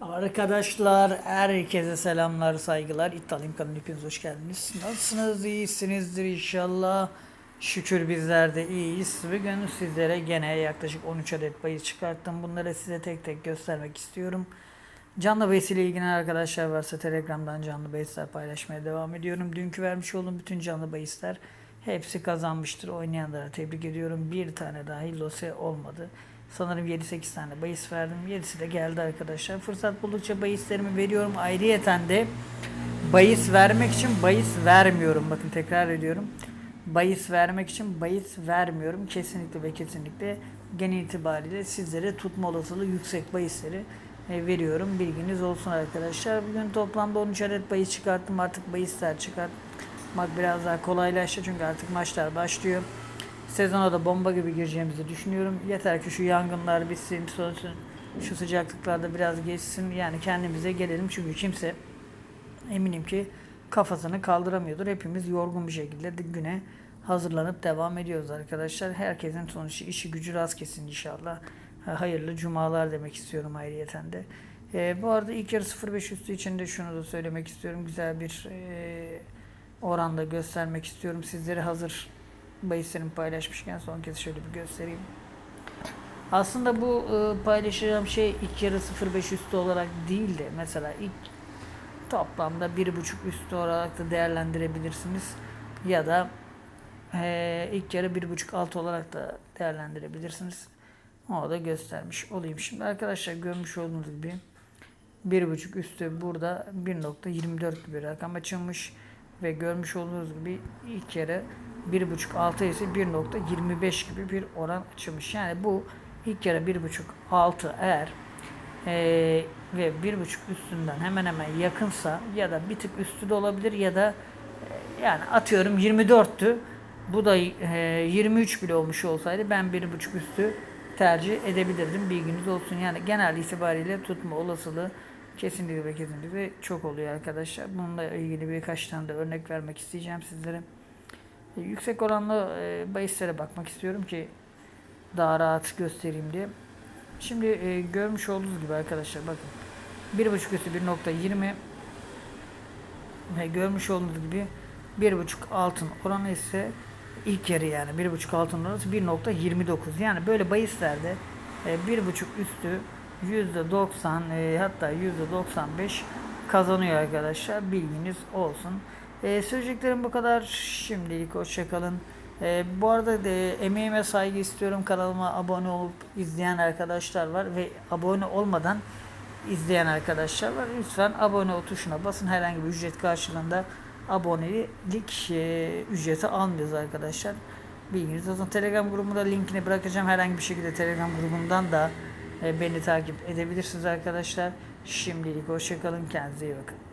Arkadaşlar herkese selamlar saygılar. İddialıyım kanalına hepiniz hoş geldiniz. Nasılsınız? İyisinizdir inşallah. Şükür bizler de iyiyiz. Bugün sizlere gene yaklaşık 13 adet bahis çıkarttım. Bunları size tek tek göstermek istiyorum. Canlı bahis ile ilgili arkadaşlar varsa Telegram'dan canlı bahisler paylaşmaya devam ediyorum. Dünkü vermiş olduğum bütün canlı bahisler Hepsi kazanmıştır. Oynayanlara tebrik ediyorum. Bir tane dahi lose olmadı Sanırım 7-8 tane bahis verdim. 7'si de geldi arkadaşlar. Fırsat buldukça bahislerimi veriyorum. Ayrıyeten de bahis vermek için bahis vermiyorum. Bakın tekrar ediyorum. Bahis vermek için bahis vermiyorum. Kesinlikle ve kesinlikle genel itibariyle sizlere tutma olasılığı yüksek bahisleri e, veriyorum. Bilginiz olsun arkadaşlar. Bugün toplamda 13 adet bahis çıkarttım. Artık bahisler çıkartmak biraz daha kolaylaştı. Çünkü artık maçlar başlıyor. Sezona da bomba gibi gireceğimizi düşünüyorum. Yeter ki şu yangınlar bitsin, sonuçta şu sıcaklıklarda biraz geçsin. Yani kendimize gelelim çünkü kimse eminim ki kafasını kaldıramıyordur. Hepimiz yorgun bir şekilde de güne hazırlanıp devam ediyoruz arkadaşlar. Herkesin sonuçta işi gücü rast kesin inşallah. Ha, Hayırlı cumalar demek istiyorum ayrıyeten de. Ee, bu arada ilk yarı 0.5 üstü için de şunu da söylemek istiyorum. Güzel bir e, oranda göstermek istiyorum. Sizleri hazır bahislerimi paylaşmışken son kez şöyle bir göstereyim. Aslında bu e, paylaşacağım şey ilk yarı 0.5 üstü olarak değil de mesela ilk toplamda 1.5 üstü olarak da değerlendirebilirsiniz. Ya da e, ilk yarı 1.5 altı olarak da değerlendirebilirsiniz. O da göstermiş olayım. Şimdi arkadaşlar görmüş olduğunuz gibi 1.5 üstü burada 1.24 gibi rakam açılmış ve görmüş olduğunuz gibi ilk yarı 1.5 6 ise 1.25 gibi bir oran açılmış. Yani bu ilk yarı 1.5 6 eğer eee ve 1.5 üstünden hemen hemen yakınsa ya da bir tık üstü de olabilir ya da e, yani atıyorum 24'tü. Bu da e, 23 bile olmuş olsaydı ben 1.5 üstü tercih edebilirdim. Bilginiz olsun. Yani genel itibariyle tutma olasılığı kesinlikle ve kesinlikle çok oluyor arkadaşlar. Bununla ilgili birkaç tane de örnek vermek isteyeceğim sizlere. Yüksek oranlı e, bahislere bakmak istiyorum ki daha rahat göstereyim diye. Şimdi e, görmüş olduğunuz gibi arkadaşlar bakın. 1.5 üstü 1.20 ve görmüş olduğunuz gibi 1.5 altın oranı ise ilk yarı yani 1.5 altın oranı 1.29 yani böyle bahislerde e, 1.5 üstü %90 e, hatta %95 kazanıyor arkadaşlar bilginiz olsun. E, söyleyeceklerim bu kadar. Şimdilik hoşçakalın. E, bu arada de, emeğime saygı istiyorum. Kanalıma abone olup izleyen arkadaşlar var ve abone olmadan izleyen arkadaşlar var. Lütfen abone ol tuşuna basın. Herhangi bir ücret karşılığında abonelik e, ücreti almıyoruz arkadaşlar. Bilginiz olsun. Telegram grubunda linkini bırakacağım. Herhangi bir şekilde Telegram grubundan da e, beni takip edebilirsiniz arkadaşlar. Şimdilik hoşçakalın. Kendinize iyi bakın.